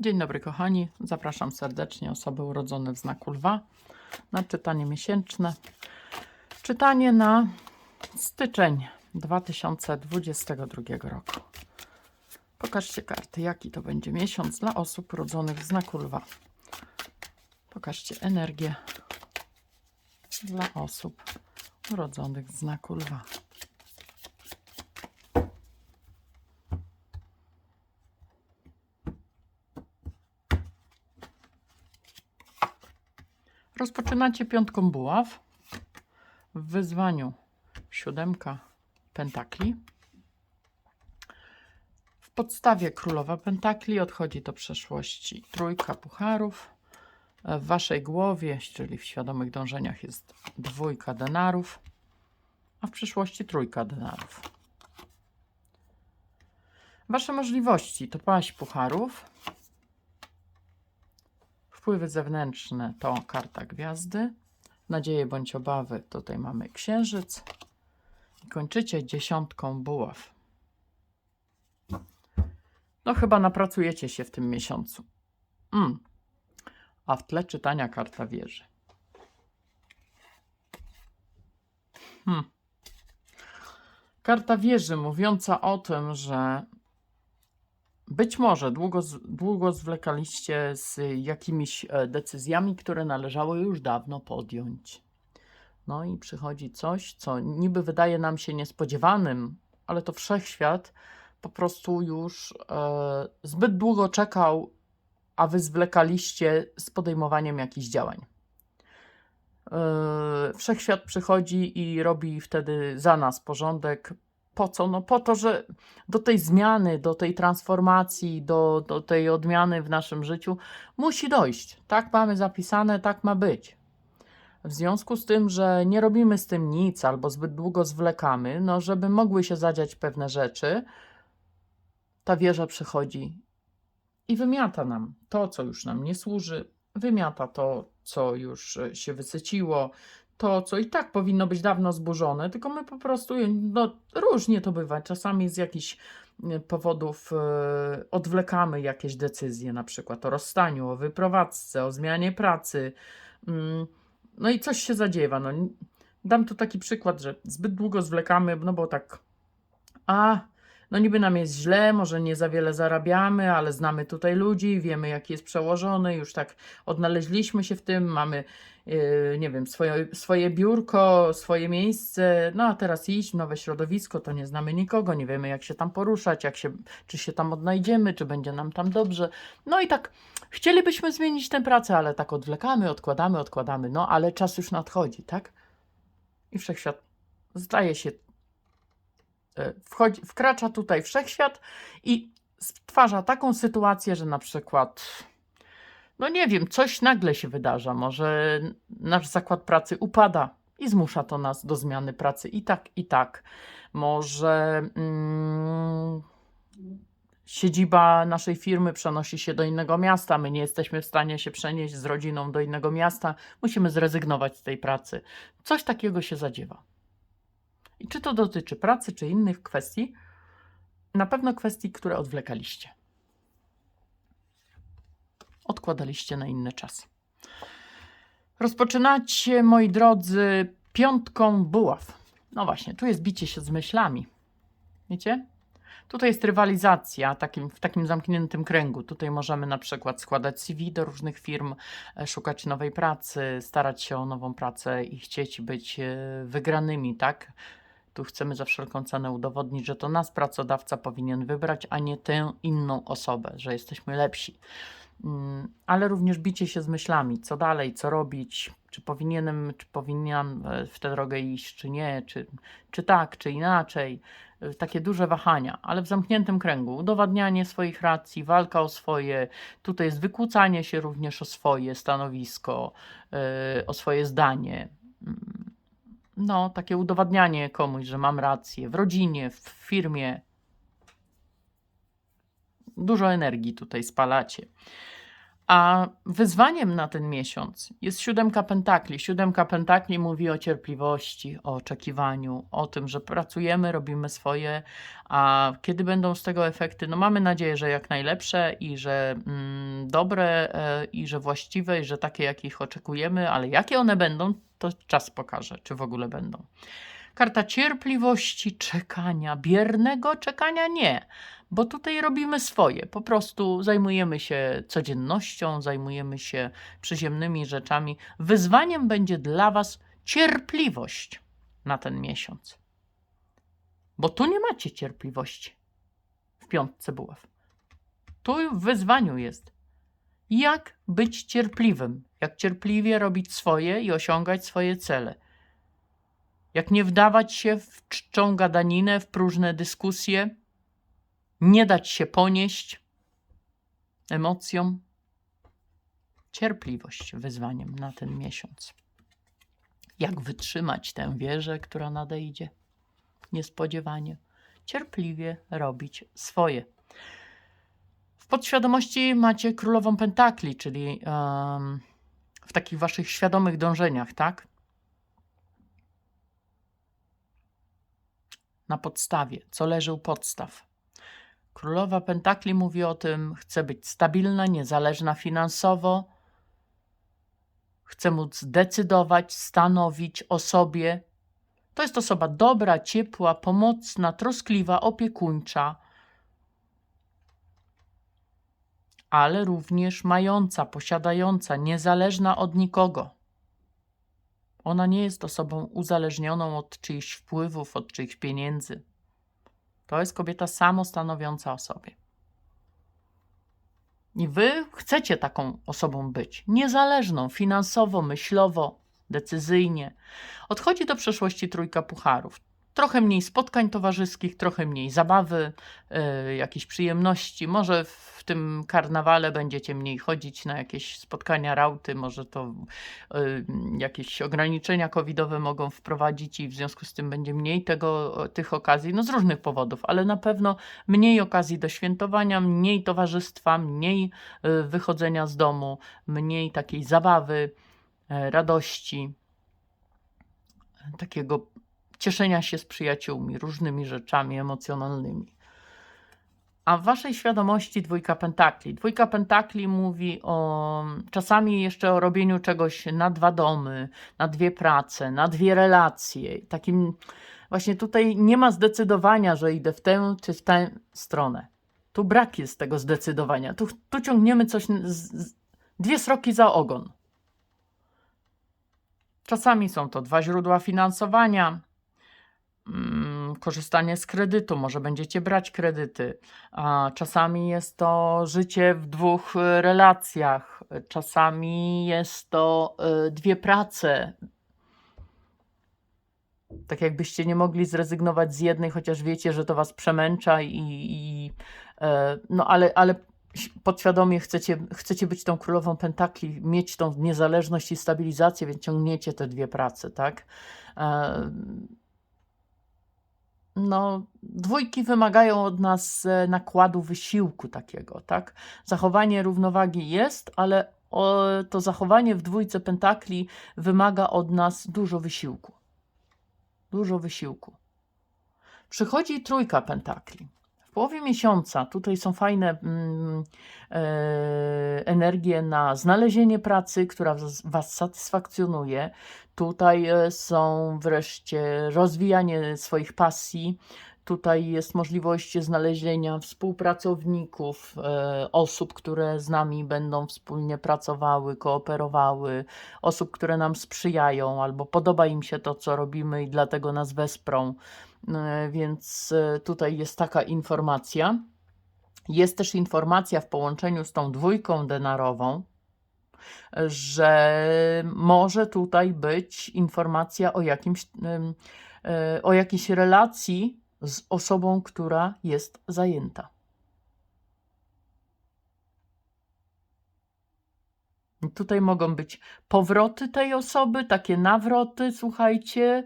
Dzień dobry kochani, zapraszam serdecznie osoby urodzone w znaku lwa na czytanie miesięczne. Czytanie na styczeń 2022 roku. Pokażcie karty, jaki to będzie miesiąc dla osób urodzonych w znaku lwa. Pokażcie energię dla osób urodzonych w znaku lwa. Rozpoczynacie piątką buław w wyzwaniu siódemka pentakli. W podstawie królowa pentakli odchodzi do przeszłości trójka pucharów. W waszej głowie, czyli w świadomych dążeniach jest dwójka denarów, a w przyszłości trójka denarów. Wasze możliwości to paść pucharów, Wpływy zewnętrzne to karta gwiazdy. Nadzieje bądź obawy tutaj mamy księżyc. I kończycie dziesiątką buław. No chyba napracujecie się w tym miesiącu. Mm. A w tle czytania karta wieży. Hmm. Karta wieży mówiąca o tym, że być może długo, długo zwlekaliście z jakimiś e, decyzjami, które należało już dawno podjąć. No i przychodzi coś, co niby wydaje nam się niespodziewanym, ale to wszechświat po prostu już e, zbyt długo czekał, a wy zwlekaliście z podejmowaniem jakichś działań. E, wszechświat przychodzi i robi wtedy za nas porządek. Po co? No po to, że do tej zmiany, do tej transformacji, do, do tej odmiany w naszym życiu musi dojść. Tak mamy zapisane, tak ma być. W związku z tym, że nie robimy z tym nic albo zbyt długo zwlekamy, no żeby mogły się zadziać pewne rzeczy, ta wieża przychodzi i wymiata nam to, co już nam nie służy, wymiata to, co już się wysyciło, to, co i tak powinno być dawno zburzone, tylko my po prostu, no różnie to bywa, czasami z jakichś e, powodów e, odwlekamy jakieś decyzje, na przykład o rozstaniu, o wyprowadzce, o zmianie pracy, mm, no i coś się zadziewa. No, dam tu taki przykład, że zbyt długo zwlekamy, no bo tak, a no niby nam jest źle, może nie za wiele zarabiamy, ale znamy tutaj ludzi, wiemy jaki jest przełożony, już tak odnaleźliśmy się w tym, mamy, yy, nie wiem, swoje, swoje biurko, swoje miejsce, no a teraz iść w nowe środowisko, to nie znamy nikogo, nie wiemy jak się tam poruszać, jak się, czy się tam odnajdziemy, czy będzie nam tam dobrze. No i tak chcielibyśmy zmienić tę pracę, ale tak odwlekamy, odkładamy, odkładamy, no ale czas już nadchodzi, tak? I wszechświat zdaje się wchodzi, wkracza tutaj wszechświat i stwarza taką sytuację, że na przykład, no nie wiem, coś nagle się wydarza. Może nasz zakład pracy upada i zmusza to nas do zmiany pracy i tak, i tak. Może mm, siedziba naszej firmy przenosi się do innego miasta, my nie jesteśmy w stanie się przenieść z rodziną do innego miasta, musimy zrezygnować z tej pracy. Coś takiego się zadziewa. I czy to dotyczy pracy, czy innych kwestii? Na pewno kwestii, które odwlekaliście. Odkładaliście na inny czas. Rozpoczynacie, moi drodzy, piątką buław. No właśnie, tu jest bicie się z myślami. Wiecie? Tutaj jest rywalizacja takim, w takim zamkniętym kręgu. Tutaj możemy na przykład składać CV do różnych firm, e, szukać nowej pracy, starać się o nową pracę i chcieć być e, wygranymi, tak? Tu chcemy za wszelką cenę udowodnić, że to nas pracodawca powinien wybrać, a nie tę inną osobę, że jesteśmy lepsi. Mm, Ale również bicie się z myślami, co dalej, co robić, czy powinienem, czy powinnam e, w tę drogę iść, czy nie, czy, czy tak, czy inaczej. E, Takie duże wahania, ale w zamkniętym kręgu. Udowadnianie swoich racji, walka o swoje, tutaj jest wykłócanie się również o swoje stanowisko, e, o swoje zdanie. No, takie udowadnianie komuś, że mam rację w rodzinie, w firmie. Dużo energii tutaj spalacie. A wyzwaniem na ten miesiąc jest siódemka pentakli. Siódemka pentakli mówi o cierpliwości, o oczekiwaniu, o tym, że pracujemy, robimy swoje, a kiedy będą z tego efekty, no mamy nadzieję, że jak najlepsze i że mm, dobre e, i że właściwe i że takie, jakich oczekujemy, ale jakie one będą, to czas pokaże, czy w ogóle będą. Karta cierpliwości, czekania, biernego czekania nie, bo tutaj robimy swoje. Po prostu zajmujemy się codziennością, zajmujemy się przyziemnymi rzeczami. Wyzwaniem będzie dla Was cierpliwość na ten miesiąc. Bo tu nie macie cierpliwości w piątce buław. Tu w wyzwaniu jest. Jak być cierpliwym? Jak cierpliwie robić swoje i osiągać swoje cele? Jak nie wdawać się w czczą gadaninę, w próżne dyskusje, nie dać się ponieść emocjom. Cierpliwość wyzwaniem na ten miesiąc. Jak wytrzymać tę wieżę, która nadejdzie niespodziewanie? Cierpliwie robić swoje. W podświadomości macie królową pentakli, czyli em, w takich waszych świadomych dążeniach, tak? Na podstawie, co leży u podstaw. Królowa Pentakli mówi o tym, chce być stabilna, niezależna finansowo, chce móc decydować, stanowić o sobie. To jest osoba dobra, ciepła, pomocna, troskliwa, opiekuńcza, ale również mająca, posiadająca, niezależna od nikogo. Ona nie jest osobą uzależnioną od czyichś wpływów, od czyichś pieniędzy. To jest kobieta samostanowiąca o sobie. I wy chcecie taką osobą być. Niezależną, finansowo, myślowo, decyzyjnie. Odchodzi do przeszłości trójka pucharów. Trochę mniej spotkań towarzyskich, trochę mniej zabawy, yy, jakiejś przyjemności. Może w tym karnawale będziecie mniej chodzić na jakieś spotkania, rauty, może to yy, jakieś ograniczenia covidowe mogą wprowadzić i w związku z tym będzie mniej tego, tych okazji, no z różnych powodów, ale na pewno mniej okazji do świętowania, mniej towarzystwa, mniej yy, wychodzenia z domu, mniej takiej zabawy, yy, radości, takiego cieszenia się z przyjaciółmi, różnymi rzeczami emocjonalnymi. A w waszej świadomości dwójka pentakli. Dwójka pentakli mówi o czasami jeszcze o robieniu czegoś na dwa domy, na dwie prace, na dwie relacje. Takim właśnie tutaj nie ma zdecydowania, że idę w tę czy w tę stronę. Tu brak jest tego zdecydowania. Tu, tu ciągniemy coś, z, z, dwie sroki za ogon. Czasami są to dwa źródła finansowania, korzystanie z kredytu, może będziecie brać kredyty. A czasami jest to życie w dwóch y, relacjach, czasami jest to y, dwie prace. Tak jakbyście nie mogli zrezygnować z jednej, chociaż wiecie, że to was przemęcza i, i e, no ale, ale podświadomie chcecie, chcecie być tą królową pentakli, mieć tą niezależność i stabilizację, więc ciągniecie te dwie prace, tak? No, dwójki wymagają od nas e, nakładu wysiłku takiego, tak? Zachowanie równowagi jest, ale o, to zachowanie w dwójce pentakli wymaga od nas dużo wysiłku. Dużo wysiłku. Przychodzi trójka pentakli. Połowie miesiąca tutaj są fajne mm, e, energie na znalezienie pracy, która was, was satysfakcjonuje. Tutaj e, są wreszcie rozwijanie swoich pasji. Tutaj jest możliwość znalezienia współpracowników, e, osób, które z nami będą wspólnie pracowały, kooperowały, osób, które nam sprzyjają albo podoba im się to, co robimy i dlatego nas wesprą. E, Więc e, tutaj jest taka informacja. Jest też informacja w połączeniu z tą dwójką denarową, że może tutaj być informacja o jakimś, e, o jakiejś relacji z osobą, która jest zajęta. Tutaj mogą być powroty tej osoby, takie nawroty, słuchajcie,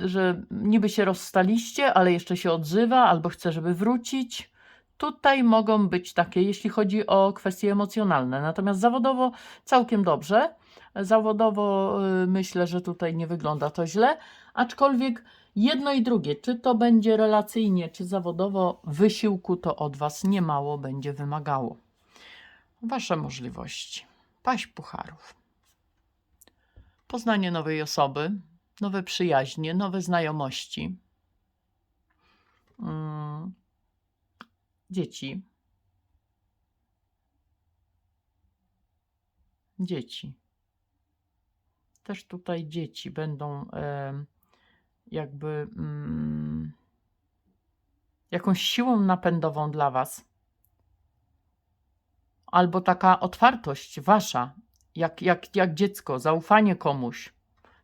że niby się rozstaliście, ale jeszcze się odzywa, albo chce, żeby wrócić. tutaj mogą być takie, jeśli chodzi o kwestie emocjonalne. Natomiast zawodowo całkiem dobrze. Zawodowo y, myślę, że tutaj nie wygląda to źle, aczkolwiek jedno i drugie, czy to będzie relacyjnie, czy zawodowo, wysiłku to od Was niemało będzie wymagało. Wasze możliwości. Paść pucharów. Poznanie nowej osoby, nowe przyjaźnie, nowe znajomości. Mm. Dzieci. Dzieci. Też tutaj dzieci będą em, jakby mm, jakąś siłą napędową dla Was. Albo taka otwartość Wasza, jak, jak, jak dziecko, zaufanie komuś.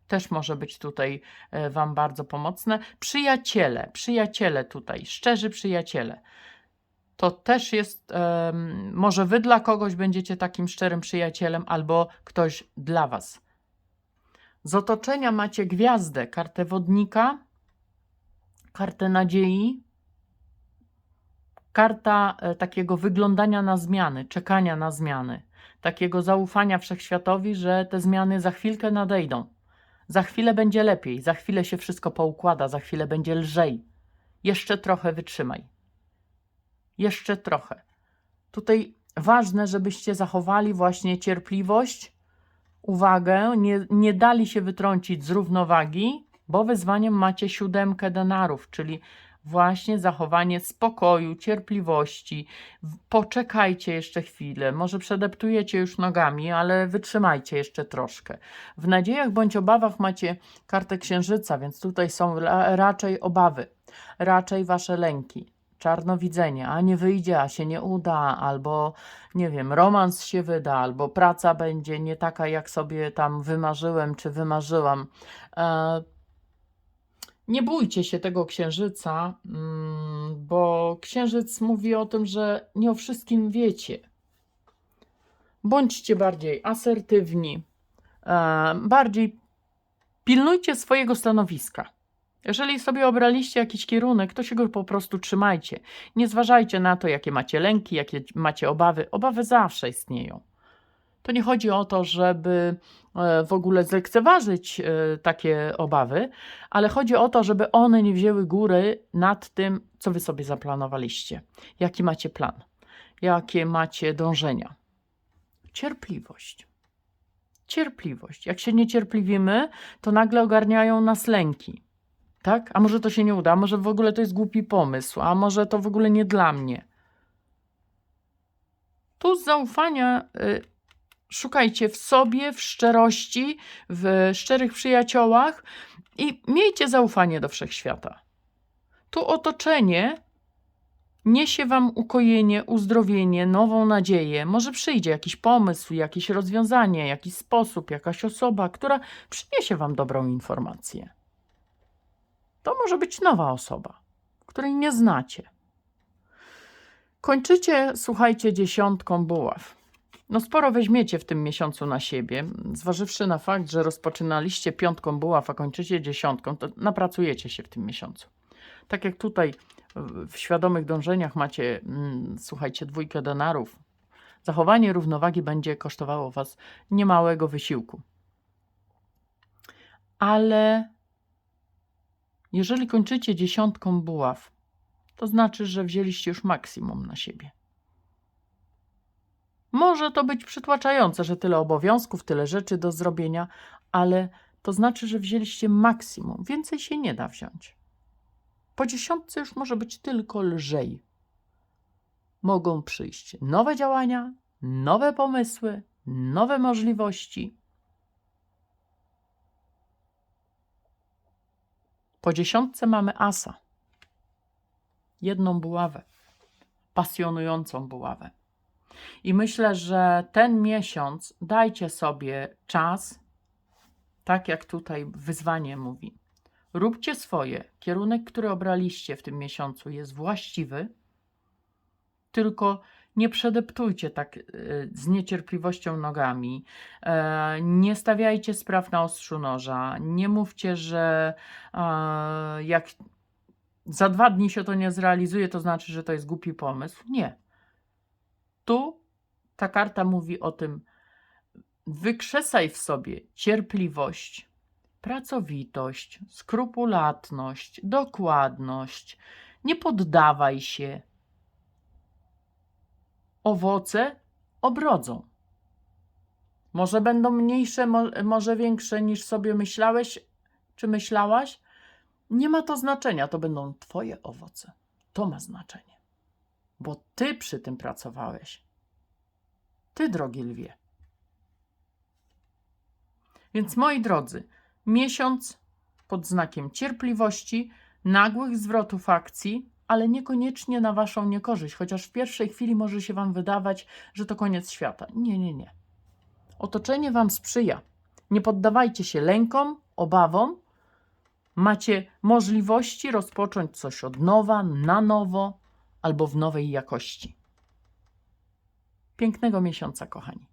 Też może być tutaj e, Wam bardzo pomocne. Przyjaciele, przyjaciele tutaj, szczerzy przyjaciele. To też jest, em, może Wy dla kogoś będziecie takim szczerym przyjacielem, albo ktoś dla Was. Z otoczenia macie gwiazdę, kartę wodnika, kartę nadziei, karta e, takiego wyglądania na zmiany, czekania na zmiany, takiego zaufania wszechświatowi, że te zmiany za chwilkę nadejdą. Za chwilę będzie lepiej, za chwilę się wszystko poukłada, za chwilę będzie lżej. Jeszcze trochę wytrzymaj. Jeszcze trochę. Tutaj ważne, żebyście zachowali właśnie cierpliwość, uwagę, nie, nie dali się wytrącić z równowagi, bo wyzwaniem macie siódemkę denarów, czyli właśnie zachowanie spokoju, cierpliwości. Poczekajcie jeszcze chwilę, może przedeptujecie już nogami, ale wytrzymajcie jeszcze troszkę. W nadziejach bądź obawach macie kartę księżyca, więc tutaj są ra- raczej obawy, raczej wasze lęki. Czarnowidzenie, a nie wyjdzie, a się nie uda, albo nie wiem, romans się wyda, albo praca będzie nie taka, jak sobie tam wymarzyłem czy wymarzyłam. E, nie bójcie się tego księżyca, mm, bo księżyc mówi o tym, że nie o wszystkim wiecie. Bądźcie bardziej asertywni, e, bardziej pilnujcie swojego stanowiska. Jeżeli sobie obraliście jakiś kierunek, to się go po prostu trzymajcie. Nie zważajcie na to, jakie macie lęki, jakie macie obawy. Obawy zawsze istnieją. To nie chodzi o to, żeby e, w ogóle zlekceważyć e, takie obawy, ale chodzi o to, żeby one nie wzięły góry nad tym, co wy sobie zaplanowaliście. Jaki macie plan, jakie macie dążenia. Cierpliwość. Cierpliwość. Jak się niecierpliwimy, to nagle ogarniają nas lęki. Tak? A może to się nie uda, a może w ogóle to jest głupi pomysł, a może to w ogóle nie dla mnie. Tu z zaufania y, szukajcie w sobie, w szczerości, w szczerych przyjaciołach i miejcie zaufanie do wszechświata. Tu otoczenie niesie wam ukojenie, uzdrowienie, nową nadzieję. Może przyjdzie jakiś pomysł, jakieś rozwiązanie, jakiś sposób, jakaś osoba, która przyniesie wam dobrą informację. To może być nowa osoba, której nie znacie. Kończycie, słuchajcie, dziesiątką buław. No sporo weźmiecie w tym miesiącu na siebie, zważywszy na fakt, że rozpoczynaliście piątką buław, a kończycie dziesiątką, to napracujecie się w tym miesiącu. Tak jak tutaj w- świadomych dążeniach macie, mm, słuchajcie, dwójkę denarów, zachowanie równowagi będzie kosztowało was niemałego wysiłku. Ale jeżeli kończycie dziesiątką buław, to znaczy, że wzięliście już maksimum na siebie. Może to być przytłaczające, że tyle obowiązków, tyle rzeczy do zrobienia, ale to znaczy, że wzięliście maksimum. Więcej się nie da wziąć. Po dziesiątce już może być tylko lżej. Mogą przyjść nowe działania, nowe pomysły, nowe możliwości. Po dziesiątce mamy asa. Jedną buławę, pasjonującą buławę. I myślę, że ten miesiąc dajcie sobie czas, tak jak tutaj wyzwanie mówi. Róbcie swoje. Kierunek, który obraliście w tym miesiącu jest właściwy, tylko nie przedeptujcie tak y, z niecierpliwością nogami. E, Nie stawiajcie spraw na ostrzu noża. Nie mówcie, że e, jak za dwa dni się to nie zrealizuje, to znaczy, że to jest głupi pomysł. Nie. Tu ta karta mówi o tym, wykrzesaj w sobie cierpliwość, pracowitość, skrupulatność, dokładność. Nie poddawaj się. Owoce obrodzą. Może będą mniejsze, mo- może większe niż sobie myślałeś czy myślałaś. Nie ma to znaczenia, to będą Twoje owoce. To ma znaczenie, bo Ty przy tym pracowałeś. Ty, drogi lwie. Więc moi drodzy, miesiąc pod znakiem cierpliwości, nagłych zwrotów akcji, ale niekoniecznie na Waszą niekorzyść, chociaż w pierwszej chwili może się Wam wydawać, że to koniec świata. Nie, nie, nie. Otoczenie Wam sprzyja. Nie poddawajcie się lękom, obawom. Macie możliwości rozpocząć coś od nowa, na nowo albo w nowej jakości. Pięknego miesiąca, kochani.